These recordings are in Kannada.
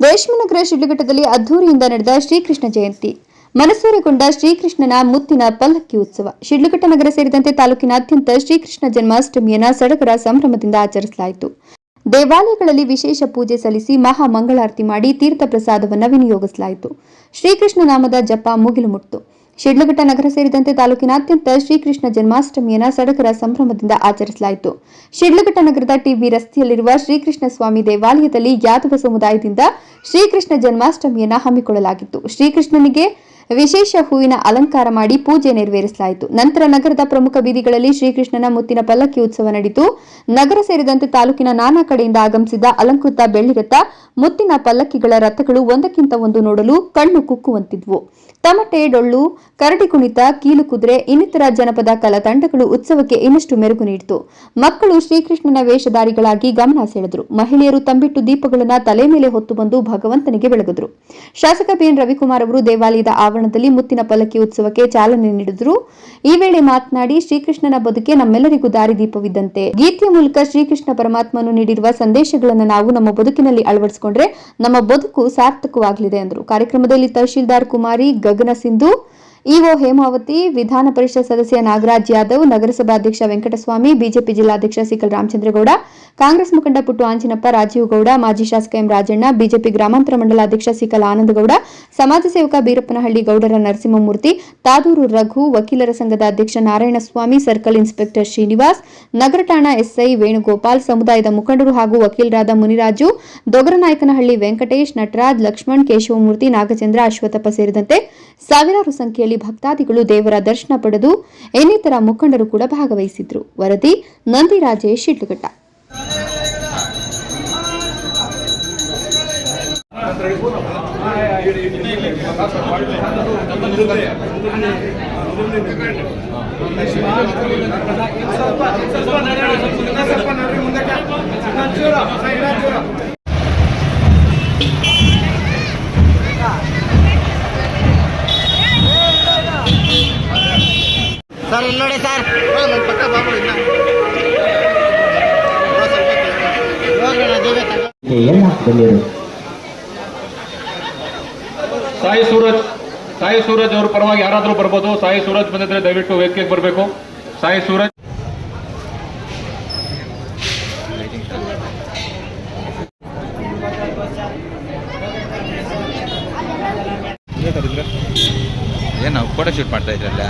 ರೇಷ್ಮನಗರ ಶಿಡ್ಲಘಟ್ಟದಲ್ಲಿ ಅದ್ದೂರಿಯಿಂದ ನಡೆದ ಶ್ರೀಕೃಷ್ಣ ಜಯಂತಿ. ಮನಸೂರೆಗೊಂಡ ಶ್ರೀಕೃಷ್ಣನ ಮುತ್ತಿನ ಪಲ್ಲಕ್ಕಿ ಉತ್ಸವ. ಶಿಡ್ಲಘಟ್ಟ ನಗರ ಸೇರಿದಂತೆ ತಾಲೂಕಿನಾದ್ಯಂತ ಶ್ರೀಕೃಷ್ಣ ಜನ್ಮಾಷ್ಟಮಿಯನ್ನ ಸಡಗರ ಸಂಭ್ರಮದಿಂದ ಆಚರಿಸಲಾಯಿತು. ದೇವಾಲಯಗಳಲ್ಲಿ ವಿಶೇಷ ಪೂಜೆ ಸಲ್ಲಿಸಿ ಮಹಾ ಮಂಗಳಾರತಿ ಮಾಡಿ ತೀರ್ಥ ಪ್ರಸಾದವನ್ನು ವಿನಿಯೋಗಿಸಲಾಯಿತು. ಶ್ರೀಕೃಷ್ಣ ನಾಮದ ಜಪ ಮುಗಿಲು ಮುಟ್ಟಿತು ಶಿಡ್ಲಘಟ್ಟ ನಗರ ಸೇರಿದಂತೆ ತಾಲೂಕಿನಾದ್ಯಂತ ಶ್ರೀಕೃಷ್ಣ ಜನ್ಮಾಷ್ಟಮಿಯನ್ನು ಸಡಗರ ಸಂಭ್ರಮದಿಂದ ಆಚರಿಸಲಾಯಿತು. ಶಿಡ್ಲಘಟ್ಟ ನಗರದ ಟಿಬಿ ರಸ್ತೆಯಲ್ಲಿರುವ ಶ್ರೀಕೃಷ್ಣ ಸ್ವಾಮಿ ದೇವಾಲಯದಲ್ಲಿ ಯಾದವ ಸಮುದಾಯದಿಂದ ಶ್ರೀಕೃಷ್ಣ ಜನ್ಮಾಷ್ಟಮಿಯನ್ನು ಹಮ್ಮಿಕೊಳ್ಳಲಾಗಿತ್ತು. ಶ್ರೀಕೃಷ್ಣನಿಗೆ ವಿಶೇಷ ಹೂವಿನ ಅಲಂಕಾರ ಮಾಡಿ ಪೂಜೆ ನೆರವೇರಿಸಲಾಯಿತು. ನಂತರ ನಗರದ ಪ್ರಮುಖ ಬೀದಿಗಳಲ್ಲಿ ಶ್ರೀಕೃಷ್ಣನ ಮುತ್ತಿನ ಪಲ್ಲಕ್ಕಿ ಉತ್ಸವ ನಡೆಯಿತು. ನಗರ ಸೇರಿದಂತೆ ತಾಲೂಕಿನ ನಾನಾ ಕಡೆಯಿಂದ ಆಗಮಿಸಿದ ಅಲಂಕೃತ ಬೆಳ್ಳಿ ರಥ ಮುತ್ತಿನ ಪಲ್ಲಕ್ಕಿಗಳ ರಥಗಳು ಒಂದಕ್ಕಿಂತ ಒಂದು ನೋಡಲು ಕಣ್ಣು ಕುಕ್ಕುವಂತಿದ್ವು. ತಮಟೆ, ಡೊಳ್ಳು, ಕರಡಿ ಕುಣಿತ, ಕೀಲು ಕುದುರೆ, ಇನ್ನಿತರ ಜನಪದ ಕಲಾತಂಡಗಳು ಉತ್ಸವಕ್ಕೆ ಇನ್ನಷ್ಟು ಮೆರುಗು ನೀಡಿತು. ಮಕ್ಕಳು ಶ್ರೀಕೃಷ್ಣನ ವೇಷಧಾರಿಗಳಾಗಿ ಗಮನ ಸೆಳೆದರು. ಮಹಿಳೆಯರು ತಂಬಿಟ್ಟು ದೀಪಗಳನ್ನು ತಲೆ ಮೇಲೆ ಹೊತ್ತು ಬಂದು ಭಗವಂತನಿಗೆ ಬೆಳಗಿದ್ರು. ಶಾಸಕ ಬಿಎನ್ ರವಿಕುಮಾರ್ ಅವರು ದೇವಾಲಯದ ಆವರಣದಲ್ಲಿ ಮುತ್ತಿನ ಪಲ್ಲಕ್ಕಿ ಉತ್ಸವಕ್ಕೆ ಚಾಲನೆ ನೀಡಿದರು. ಈ ವೇಳೆ ಮಾತನಾಡಿ, ಶ್ರೀಕೃಷ್ಣನ ಬದುಕೆ ನಮ್ಮೆಲ್ಲರಿಗೂ ದಾರಿದೀಪವಿದ್ದಂತೆ ಗೀತೆಯ ಮೂಲಕ ಶ್ರೀಕೃಷ್ಣ ಪರಮಾತ್ಮನು ನೀಡಿರುವ ಸಂದೇಶಗಳನ್ನು ನಾವು ನಮ್ಮ ಬದುಕಿನಲ್ಲಿ ಅಳವಡಿಸಿಕೊಂಡ್ರೆ ನಮ್ಮ ಬದುಕು ಸಾರ್ಥಕವಾಗಲಿದೆ ಎಂದರು ಕಾರ್ಯಕ್ರಮದಲ್ಲಿ ತಹಶೀಲ್ದಾರ್ ಕುಮಾರಿ, ಗಗನ ಸಿಂಧು ಇಒ ಹೇಮಾವತಿ, ವಿಧಾನ ಪರಿಷತ್ ಸದಸ್ಯ ನಾಗರಾಜ್ ಯಾದವ್, ನಗರಸಭಾಧ್ಯಕ್ಷ ವೆಂಕಟಸ್ವಾಮಿ, ಬಿಜೆಪಿ ಜಿಲ್ಲಾಧ್ಯಕ್ಷ ಸಿಕಲ್ ರಾಮಚಂದ್ರಗೌಡ, ಕಾಂಗ್ರೆಸ್ ಮುಖಂಡ ಪುಟ್ಟು ಆಂಜಿನಪ್ಪ, ರಾಜೀವ್ ಗೌಡ, ಮಾಜಿ ಶಾಸಕ ಎಂ ರಾಜಣ್ಣ, ಬಿಜೆಪಿ ಗ್ರಾಮಾಂತರ ಮಂಡಲಾಧ್ಯಕ್ಷ ಸಿಕಲ್ ಆನಂದಗೌಡ, ಸಮಾಜ ಸೇವಕ ಬೀರಪ್ಪನಹಳ್ಳಿ ಗೌಡರ ನರಸಿಂಹಮೂರ್ತಿ, ತಾದೂರು ರಘು ವಕೀಲರ ಸಂಘದ ಅಧ್ಯಕ್ಷ ನಾರಾಯಣಸ್ವಾಮಿ, ಸರ್ಕಲ್ ಇನ್ಸ್ಪೆಕ್ಟರ್ ಶ್ರೀನಿವಾಸ್, ನಗರ ಠಾಣಾ ಎಸ್ಐ ವೇಣುಗೋಪಾಲ್, ಸಮುದಾಯದ ಮುಖಂಡರು ಹಾಗೂ ವಕೀಲರಾದ ಮುನಿರಾಜು ದೊಗರನಾಯಕನಹಳ್ಳಿ ವೆಂಕಟೇಶ್, ನಟರಾಜ್, ಲಕ್ಷ್ಮಣ್, ಕೇಶವಮೂರ್ತಿ, ನಾಗಚಂದ್ರ, ಅಶ್ವಥಪ್ಪ ಸೇರಿದಂತೆ ಸಾವಿರಾರು ಸಂಖ್ಯೆಯಲ್ಲಿ ಭಕ್ತಾದಿಗಳು ದೇವರ ದರ್ಶನ ಪಡೆದು ಇನ್ನಿತರ ಮುಖಂಡರು ಕೂಡ ಭಾಗವಹಿಸಿದ್ರು ವರದಿ ನಂದಿರಾಜೇಶ್ ಶಿಡ್ಲಘಟ್ಟ ಸರ್ ಸಾಯಿ ಸೂರಜ್ ಸಾಯಿ ಸೂರಜ್ ಅವ್ರ ಪರವಾಗಿ ಯಾರಾದರೂ ಬರ್ಬೋದು. ಸಾಯಿ ಸೂರಜ್ ಬಂದಿದ್ರೆ ದಯವಿಟ್ಟು ವೇದಿಕೆಗೆ ಬರಬೇಕು. ಸಾಯಿ ಸೂರಜ್. ಏನು ಫೋಟೋ ಶೂಟ್ ಮಾಡ್ತಾ ಇದ್ರಲ್ಲ?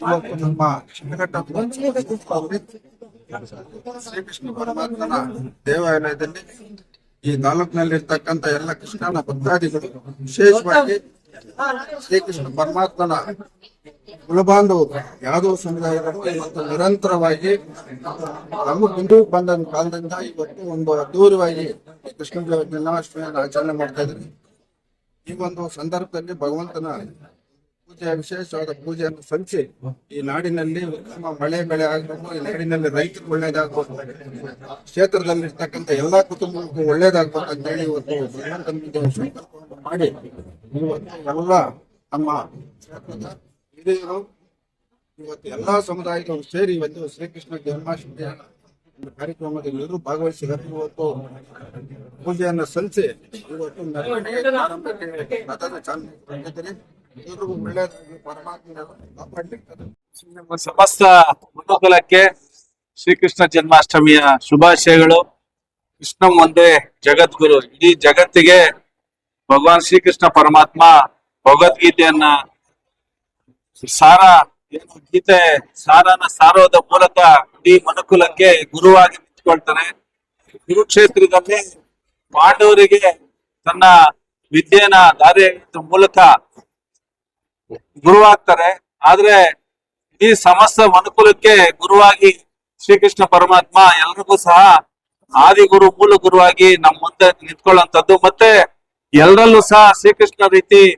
ನಮ್ಮ ಶ್ರೀಕೃಷ್ಣ ಪರಮಾತ್ಮನ ದೇವಾಲಯದಲ್ಲಿ ಈ ತಾಲೂಕಿನಲ್ಲಿರ್ತಕ್ಕಂಥ ಎಲ್ಲ ಕೃಷ್ಣನ ಭಕ್ತಾದಿಗಳು ವಿಶೇಷವಾಗಿ ಶ್ರೀಕೃಷ್ಣ ಪರಮಾತ್ಮನ ಕುಲಬಾಂಧವರು ಯಾವುದೋ ಸಮುದಾಯ ನಿರಂತರವಾಗಿ ನಮ್ಮ ಹಿಂದೂ ಬಂದ ಕಾಲದಿಂದ ಇವತ್ತು ಒಂದು ಅದ್ದೂರಿಯಾಗಿ ಕೃಷ್ಣ ಜನ್ಮಾಷ್ಟಮಿಯನ್ನು ಆಚರಣೆ ಮಾಡ್ತಾ ಇದ್ರಿ ಈ ಒಂದು ಸಂದರ್ಭದಲ್ಲಿ ಭಗವಂತನ ಪೂಜೆ ವಿಶೇಷವಾದ ಪೂಜೆಯನ್ನು ಸಲ್ಲಿಸಿ ಈ ನಾಡಿನಲ್ಲಿ ಉತ್ತಮ ಮಳೆ ಬೆಳೆ ಆಗಬೇಕು ಈ ನಾಡಿನಲ್ಲಿ ರೈತರು ಒಳ್ಳೇದಾಗಬೇಕು ಕ್ಷೇತ್ರದಲ್ಲಿರ್ತಕ್ಕಂಥ ಎಲ್ಲಾ ಕುಟುಂಬಕ್ಕೂ ಒಳ್ಳೇದಾಗಬೇಕು ಅಂತ ಹೇಳಿ ಇವತ್ತು ಮಾಡಿ ಇವತ್ತು ಎಲ್ಲ ನಮ್ಮ ಹಿರಿಯರು ಇವತ್ತು ಎಲ್ಲಾ ಸಮುದಾಯದವರು ಸೇರಿ ಇವತ್ತು ಶ್ರೀಕೃಷ್ಣ ಜನ್ಮಾಷ್ಟಮಿಯ ಒಂದು ಕಾರ್ಯಕ್ರಮದಲ್ಲಿ ಎಲ್ಲರೂ ಭಾಗವಹಿಸಿದ್ದಾರೆ ಇವತ್ತು ಪೂಜೆಯನ್ನು ಸಲ್ಲಿಸಿ ಇವತ್ತು ಸಮಸ್ತ ಮನುಕುಲಕ್ಕೆ ಶ್ರೀಕೃಷ್ಣ ಜನ್ಮಾಷ್ಟಮಿಯ ಶುಭಾಶಯಗಳು. ಕೃಷ್ಣ ಒಂದೇ ಜಗದ್ಗುರು. ಇಡೀ ಜಗತ್ತಿಗೆ ಭಗವಾನ್ ಶ್ರೀಕೃಷ್ಣ ಪರಮಾತ್ಮ ಭಗವದ್ಗೀತೆಯನ್ನ ಸಾರ, ಏನು ಗೀತೆ ಸಾರನ ಸಾರೋದ ಮೂಲಕ ಇಡೀ ಮನುಕುಲಕ್ಕೆ ಗುರುವಾಗಿ ನಿಂತ್ಕೊಳ್ತಾನೆ. ಕುರುಕ್ಷೇತ್ರದಲ್ಲಿ ಪಾಂಡವರಿಗೆ ತನ್ನ ವಿದ್ಯೆನ ದಾರಿ ಮೂಲಕ ಗುರುವಾಗ್ತಾರೆ. ಆದ್ರೆ ಈ ಸಮಸ್ತ ಮನುಕುಲಕ್ಕೆ ಗುರುವಾಗಿ ಶ್ರೀಕೃಷ್ಣ ಪರಮಾತ್ಮ ಎಲ್ರಿಗೂ ಸಹ ಆದಿಗುರು ಮೂಲ ಗುರುವಾಗಿ ನಮ್ಮ ಮುಂದೆ ನಿಂತ್ಕೊಳ್ಳುವಂಥದ್ದು. ಮತ್ತೆ ಎಲ್ಲರಲ್ಲೂ ಸಹ ಶ್ರೀಕೃಷ್ಣ ರೀತಿ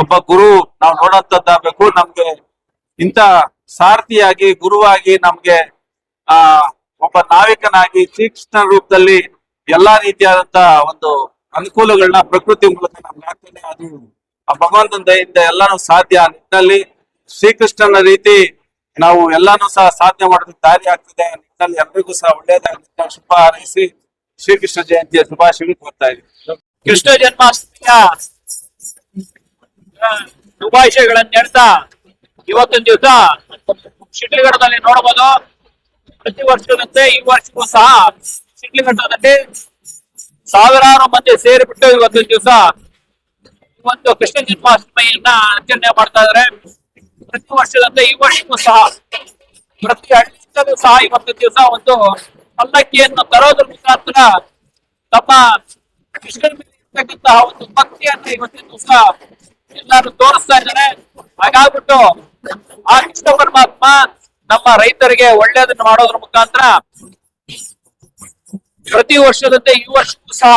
ಒಬ್ಬ ಗುರು ನಾವು ನೋಡೋಂಥದ್ದಾಗಬೇಕು. ನಮ್ಗೆ ಇಂಥ ಸಾರಥಿಯಾಗಿ, ಗುರುವಾಗಿ ನಮ್ಗೆ, ಆ, ಒಬ್ಬ ನಾವಿಕನಾಗಿ ಶ್ರೀಕೃಷ್ಣ ರೂಪದಲ್ಲಿ ಎಲ್ಲಾ ರೀತಿಯಾದಂತ ಒಂದು ಅನುಕೂಲಗಳನ್ನ ಪ್ರಕೃತಿ ಮೂಲಕ ನಮ್ಗೆ ಆಗ್ತದೆ ಅದು ಆ ಭಗವಂತನ ದಯಿಂದ ಎಲ್ಲಾನು ಸಾಧ್ಯ ನಿಟ್ಟಿನಲ್ಲಿ ಶ್ರೀಕೃಷ್ಣನ ರೀತಿ ನಾವು ಎಲ್ಲಾನು ಸಹ ಸಾಧ್ಯ ಮಾಡೋದಕ್ಕೆ ದಾರಿ ಆಗ್ತದೆ ನಿಟ್ಟಿನಲ್ಲಿ ಎಲ್ರಿಗೂ ಸಹ ಒಳ್ಳೆಯದಾಗಿ ಶುಭ ಹಾರೈಸಿ ಶ್ರೀಕೃಷ್ಣ ಜಯಂತಿಯ ಶುಭಾಶಯಗಳು ಕೊಡ್ತಾ ಇದ್ದೀವಿ ಕೃಷ್ಣ ಜನ್ಮಾಷ್ಟಮಿಯ ಶುಭಾಶಯಗಳನ್ನು ಹೇಳ್ತಾ ಇವತ್ತಿನ ದಿವಸ ಶಿಡ್ಲಿಘಟ್ಟದಲ್ಲಿ ನೋಡಬಹುದು. ಪ್ರತಿ ವರ್ಷದಂತೆ ಈ ವರ್ಷಕ್ಕೂ ಸಹ ಶಿಡ್ಲಿಘಟ್ಟದಲ್ಲಿ ಸಾವಿರಾರು ಮಂದಿ ಸೇರಿಬಿಟ್ಟು ಇವತ್ತಿನ ದಿವಸ ಒಂದು ಕೃಷ್ಣ ಜನ್ಮಾಷ್ಟಮಿಯನ್ನ ಆಚರಣೆ ಮಾಡ್ತಾ ಇದಾರೆ. ಪ್ರತಿ ವರ್ಷದಂತೆ ಈ ವರ್ಷಕ್ಕೂ ಸಹ ಪ್ರತಿ ಹಳ್ಳಿಯಿಂದಲೂ ಸಹ ಇವತ್ತು ದಿವಸ ಒಂದು ಪಲ್ಲಕ್ಕಿಯನ್ನು ತರೋದ್ರ ಮುಖಾಂತರ ತಮ್ಮ ಕೃಷ್ಣನ ಮೇಲೆ ಇರ್ತಕ್ಕಂತಹ ಒಂದು ಭಕ್ತಿಯನ್ನ ಇವತ್ತಿನ ದಿವಸ ಎಲ್ಲರೂ ತೋರಿಸ್ತಾ ಇದ್ದಾರೆ ಹಾಗಾಗ್ಬಿಟ್ಟು ಆ ಕೃಷ್ಣ ಪರಮಾತ್ಮ ನಮ್ಮ ರೈತರಿಗೆ ಒಳ್ಳೇದನ್ನ ಮಾಡೋದ್ರ ಮುಖಾಂತರ ಪ್ರತಿ ವರ್ಷದಂತೆ ಈ ವರ್ಷಕ್ಕೂ ಸಹ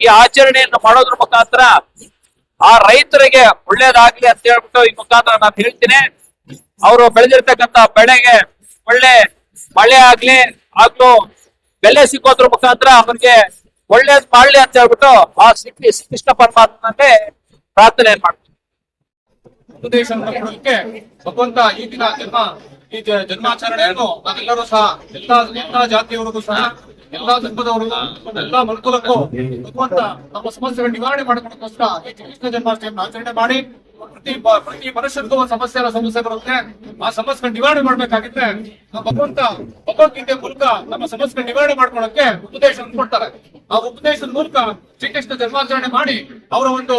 ಈ ಆಚರಣೆಯನ್ನು ಮಾಡೋದ್ರ ಮುಖಾಂತರ ಆ ರೈತರಿಗೆ ಒಳ್ಳೇದಾಗ್ಲಿ ಅಂತ ಹೇಳ್ಬಿಟ್ಟು ಈ ಮುಖಾಂತರ ನಾನು ಹೇಳ್ತೀನಿ. ಅವರು ಬೆಳೆದಿರ್ತಕ್ಕಂತ ಬೆಳೆಗೆ ಒಳ್ಳೆ ಮಳೆ ಆಗ್ಲಿ, ಆಗ್ಲೂ ಬೆಲೆ ಸಿಕ್ಕೋದ್ರ ಮುಖಾಂತರ ಅವ್ರಿಗೆ ಒಳ್ಳೇದ್ ಮಾಡ್ಲಿ ಅಂತ ಹೇಳ್ಬಿಟ್ಟು ಆ ಸಿಕ್ಕಿ ಶ್ರೀಕೃಷ್ಣ ಪರಮಾತ್ಮನಲ್ಲಿ ಪ್ರಾರ್ಥನೆ ಕೊಡಲಿಕ್ಕೆ ಭಗವಂತ ಈ ದಿನ ಜನ್ಮ ಈ ಜನ್ಮಾಚರಣೆಯನ್ನು ನಾವೆಲ್ಲರೂ ಸಹ ಎಲ್ಲಾ ಎಲ್ಲಾ ಜಾತಿಯವರಿಗೂ ಸಹ ಎಲ್ಲಾ ಧರ್ಮದವರು ಎಲ್ಲಾ ಮನುಕುಲಕ್ಕೂ ಭಗವಂತ ನಮ್ಮ ಸಮಸ್ಯೆಗಳ ನಿವಾರಣೆ ಮಾಡೋದಕ್ಕೋಸ್ಕರ ಈ ಕೃಷ್ಣ ಜನ್ಮಾಷ್ಟಮಿಯನ್ನು ಆಚರಣೆ ಮಾಡಿ ಪ್ರತಿ ಪ್ರತಿ ಮನುಷ್ಯರಿಗೂ ಒಂದು ಸಮಸ್ಯೆ ಸಮಸ್ಯೆ ಬರುತ್ತೆ. ಆ ಸಮಸ್ಯೆ ನಿವಾರಣೆ ಮಾಡ್ಬೇಕಾಗಿದ್ರೆ ಭಗವಂತ ಭಗವದ್ಗೀತೆ ಮೂಲಕ ನಮ್ಮ ಸಮಸ್ಯೆ ನಿವಾರಣೆ ಮಾಡ್ಕೊಳಕ್ಕೆ ಉಪದೇಶ ಕೊಡ್ತಾರೆ. ಆ ಉಪದೇಶದ ಮೂಲಕ ಶ್ರೀಕೃಷ್ಣ ಜನ್ಮಾಚರಣೆ ಮಾಡಿ ಅವರ ಒಂದು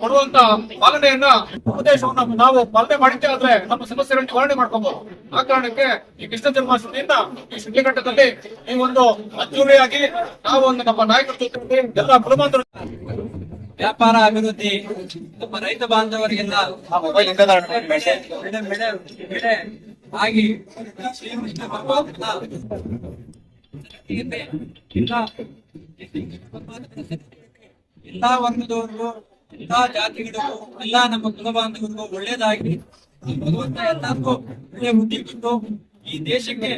ಕೊಡುವಂತ ಪಾಲನೆಯನ್ನ, ಉಪದೇಶವನ್ನ ನಾವು ಪಾಲನೆ ಮಾಡಿದ್ದೇ ಆದ್ರೆ ನಮ್ಮ ಸಮಸ್ಯೆಗಳನ್ನ ನಿವಾರಣೆ ಮಾಡ್ಕೋಬಹುದು ಆ ಕಾರಣಕ್ಕೆ ಈ ಕೃಷ್ಣ ಜನ್ಮಾಷ್ಟಮಿಯಿಂದ ಈ ಶಿಡ್ಲಘಟ್ಟದಲ್ಲಿ ಈ ಒಂದು ಅದ್ದೂರಿಯಾಗಿ ನಾವು ಒಂದು ನಮ್ಮ ನಾಯಕರ ಎಲ್ಲ ಕುಲಬಾಂಧವರು ವ್ಯಾಪಾರ ಅಭಿವೃದ್ಧಿ, ನಮ್ಮ ರೈತ ಬಾಂಧವರಿಗೆಲ್ಲ ಆಗಿ ಎಲ್ಲ ವರ್ಗದವರಿಗೂ ಎಲ್ಲಾ ಜಾತಿಗಳಿಗೂ ಎಲ್ಲಾ ನಮ್ಮ ಕುಲ ಬಾಂಧವರಿಗೂ ಒಳ್ಳೇದಾಗಿ ಭಗವಂತ ಎಲ್ಲರಿಗೂ ಒಳ್ಳೆ ಬುದ್ಧಿ ಕೊಟ್ಟು ಈ ದೇಶಕ್ಕೆ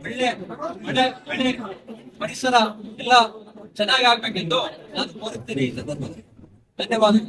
ಒಳ್ಳೆ ಬೆಳೆ ಬೆಳೆ ಪರಿಸರ ಎಲ್ಲ ಚೆನ್ನಾಗಿ ಆಗ್ಬೇಕೆಂದು ನಾನು ಕೋರುತ್ತೇನೆ ಈ ಸಂದರ್ಭದಲ್ಲಿ. ధన్యవాదాలు